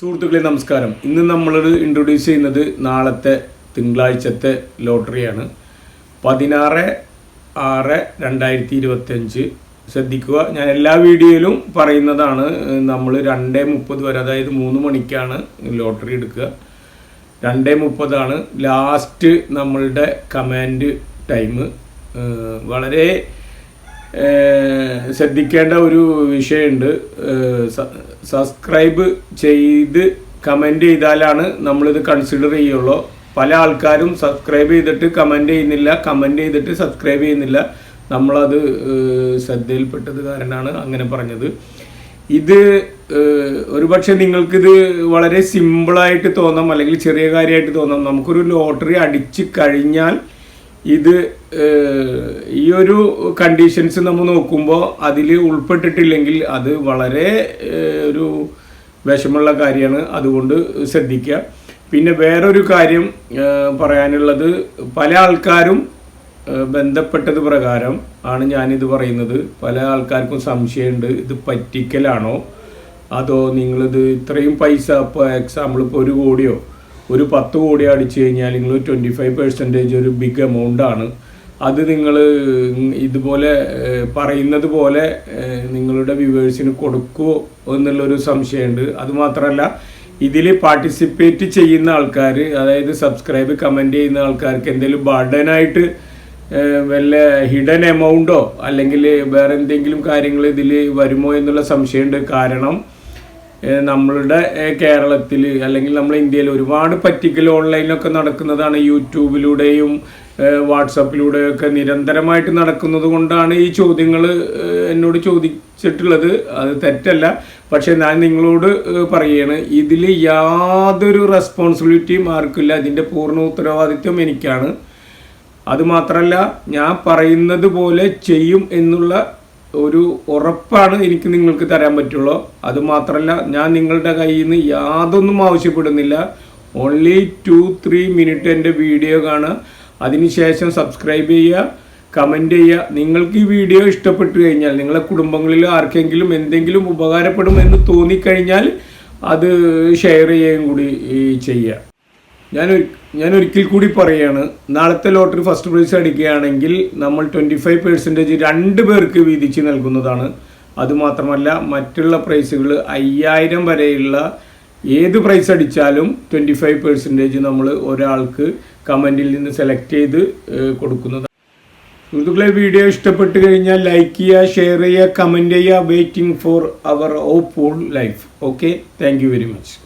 സുഹൃത്തുക്കളെ നമസ്കാരം. ഇന്ന് നമ്മൾ ഇൻട്രൊഡ്യൂസ് ചെയ്യുന്നത് നാളത്തെ തിങ്കളാഴ്ചത്തെ ലോട്ടറിയാണ്. പതിനാറ് ആറ് രണ്ടായിരത്തി ഇരുപത്തഞ്ച് ശ്രദ്ധിക്കുക ഞാൻ എല്ലാ വീഡിയോയിലും പറയുന്നതാണ് നമ്മൾ രണ്ടേ മുപ്പത് വരെ അതായത് മൂന്ന് മണിക്കാണ് ലോട്ടറി എടുക്കുക. രണ്ടേ മുപ്പതാണ് ലാസ്റ്റ് നമ്മളുടെ കമാൻഡ് ടൈം. വളരെ ശ്രദ്ധിക്കേണ്ട ഒരു വിഷയമുണ്ട്. സബ്സ്ക്രൈബ് ചെയ്ത് കമന്റ് ചെയ്താലാണ് നമ്മളിത് കൺസിഡർ ചെയ്യുള്ളൂ. പല ആൾക്കാരും സബ്സ്ക്രൈബ് ചെയ്തിട്ട് കമന്റ് ചെയ്യുന്നില്ല കമന്റ് ചെയ്തിട്ട് സബ്സ്ക്രൈബ് ചെയ്യുന്നില്ല. നമ്മളത് ശ്രദ്ധയിൽപ്പെട്ടത് കാരണമാണ് അങ്ങനെ പറഞ്ഞത്. ഇത് ഒരുപക്ഷെ നിങ്ങൾക്കിത് വളരെ സിമ്പിളായിട്ട് തോന്നാം അല്ലെങ്കിൽ ചെറിയ കാര്യമായിട്ട് തോന്നാം. നമുക്കൊരു ലോട്ടറി അടിച്ച് കഴിഞ്ഞാൽ ഇത് ഈ ഒരു കണ്ടീഷൻസ് നമ്മൾ നോക്കുമ്പോൾ അതിൽ ഉൾപ്പെട്ടിട്ടില്ലെങ്കിൽ അത് വളരെ ഒരു വിഷമമുള്ള കാര്യമാണ് അതുകൊണ്ട് ശ്രദ്ധിക്കുക. പിന്നെ വേറൊരു കാര്യം പറയാനുള്ളത് പല ആൾക്കാരും ബന്ധപ്പെട്ടത് പ്രകാരം ആണ് ഞാനിത് പറയുന്നത്. പല ആൾക്കാർക്കും സംശയമുണ്ട് ഇത് പറ്റിക്കലാണോ? അതോ നിങ്ങളിത് ഇത്രയും പൈസ ഇപ്പോൾ എക്സാമ്പിൾ ഇപ്പോൾ ഒരു കോടിയോ ഒരു പത്ത് കോടി അടിച്ചു കഴിഞ്ഞാൽ നിങ്ങൾ ട്വന്റി ഫൈവ് പെർസെന്റേജ് ഒരു ബിഗ് എമൗണ്ട് ആണ്. അത് നിങ്ങൾ ഇതുപോലെ പറയുന്നത് പോലെ നിങ്ങളുടെ വ്യൂവേഴ്സിന് കൊടുക്കുമോ എന്നുള്ളൊരു സംശയമുണ്ട്. അതുമാത്രമല്ല ഇതിൽ പാർട്ടിസിപ്പേറ്റ് ചെയ്യുന്ന ആൾക്കാർ അതായത് സബ്സ്ക്രൈബ് കമന്റ് ചെയ്യുന്ന ആൾക്കാർക്ക് എന്തെങ്കിലും ബർഡനായിട്ട് വല്ല ഹിഡൻ എമൗണ്ടോ അല്ലെങ്കിൽ വേറെ എന്തെങ്കിലും കാര്യങ്ങൾ ഇതിൽ വരുമോ എന്നുള്ള സംശയമുണ്ട്. കാരണം നമ്മളുടെ കേരളത്തിൽ അല്ലെങ്കിൽ നമ്മൾ ഇന്ത്യയിൽ ഒരുപാട് പറ്റിക്കൽ ഓൺലൈനിലൊക്കെ നടക്കുന്നതാണ് യൂട്യൂബിലൂടെയും വാട്സപ്പിലൂടെയൊക്കെ നിരന്തരമായിട്ട് നടക്കുന്നത് കൊണ്ടാണ് ഈ ചോദ്യങ്ങൾ എന്നോട് ചോദിച്ചിട്ടുള്ളത്. അത് തെറ്റല്ല. പക്ഷേ ഞാൻ നിങ്ങളോട് പറയുകയാണ് ഇതിൽ യാതൊരു റെസ്പോൺസിബിലിറ്റിയും ആർക്കില്ല. അതിന്റെ പൂർണ ഉത്തരവാദിത്വം എനിക്കാണ്. അതുമാത്രമല്ല ഞാൻ പറയുന്നത് പോലെ ചെയ്യും എന്നുള്ള ഒരു ഉറപ്പാണ് എനിക്ക് നിങ്ങൾക്ക് തരാൻ പറ്റുള്ളൂ. അതുമാത്രമല്ല ഞാൻ നിങ്ങളുടെ കയ്യിൽ നിന്ന് യാതൊന്നും ആവശ്യപ്പെടുന്നില്ല. ഓൺലി ടു ത്രീ മിനിറ്റ് എന്റെ വീഡിയോ കാണുക. അതിനുശേഷം സബ്സ്ക്രൈബ് ചെയ്യുക കമന്റ് ചെയ്യുക. നിങ്ങൾക്ക് ഈ വീഡിയോ ഇഷ്ടപ്പെട്ടു കഴിഞ്ഞാൽ നിങ്ങളെ കുടുംബങ്ങളിൽ ആർക്കെങ്കിലും എന്തെങ്കിലും ഉപകാരപ്പെടുമെന്ന് തോന്നിക്കഴിഞ്ഞാൽ അത് ഷെയർ ചെയ്യുകയും കൂടി ചെയ്യുക. ഞാൻ ഞാൻ ഒരിക്കൽ കൂടി പറയുകയാണ് നാളത്തെ ലോട്ടറി ഫസ്റ്റ് പ്രൈസ് അടിക്കുകയാണെങ്കിൽ നമ്മൾ ട്വന്റി ഫൈവ് പെർസെന്റേജ് രണ്ട് പേർക്ക് വീതിച്ച് നൽകുന്നതാണ്. അതുമാത്രമല്ല മറ്റുള്ള പ്രൈസുകൾ അയ്യായിരം വരെയുള്ള ഏത് പ്രൈസ് അടിച്ചാലും ട്വന്റി ഫൈവ് പെർസെന്റേജ് നമ്മൾ ഒരാൾക്ക് കമന്റിൽ നിന്ന് സെലക്ട് ചെയ്ത് കൊടുക്കുന്നതാണ് സുഹൃത്തുക്കളെ വീഡിയോ ഇഷ്ടപ്പെട്ട് കഴിഞ്ഞാൽ ലൈക്ക് ചെയ്യുക ഷെയർ ചെയ്യുക കമന്റ് ചെയ്യുക വെയിറ്റിംഗ് ഫോർ അവർ ഓ life okay thank very much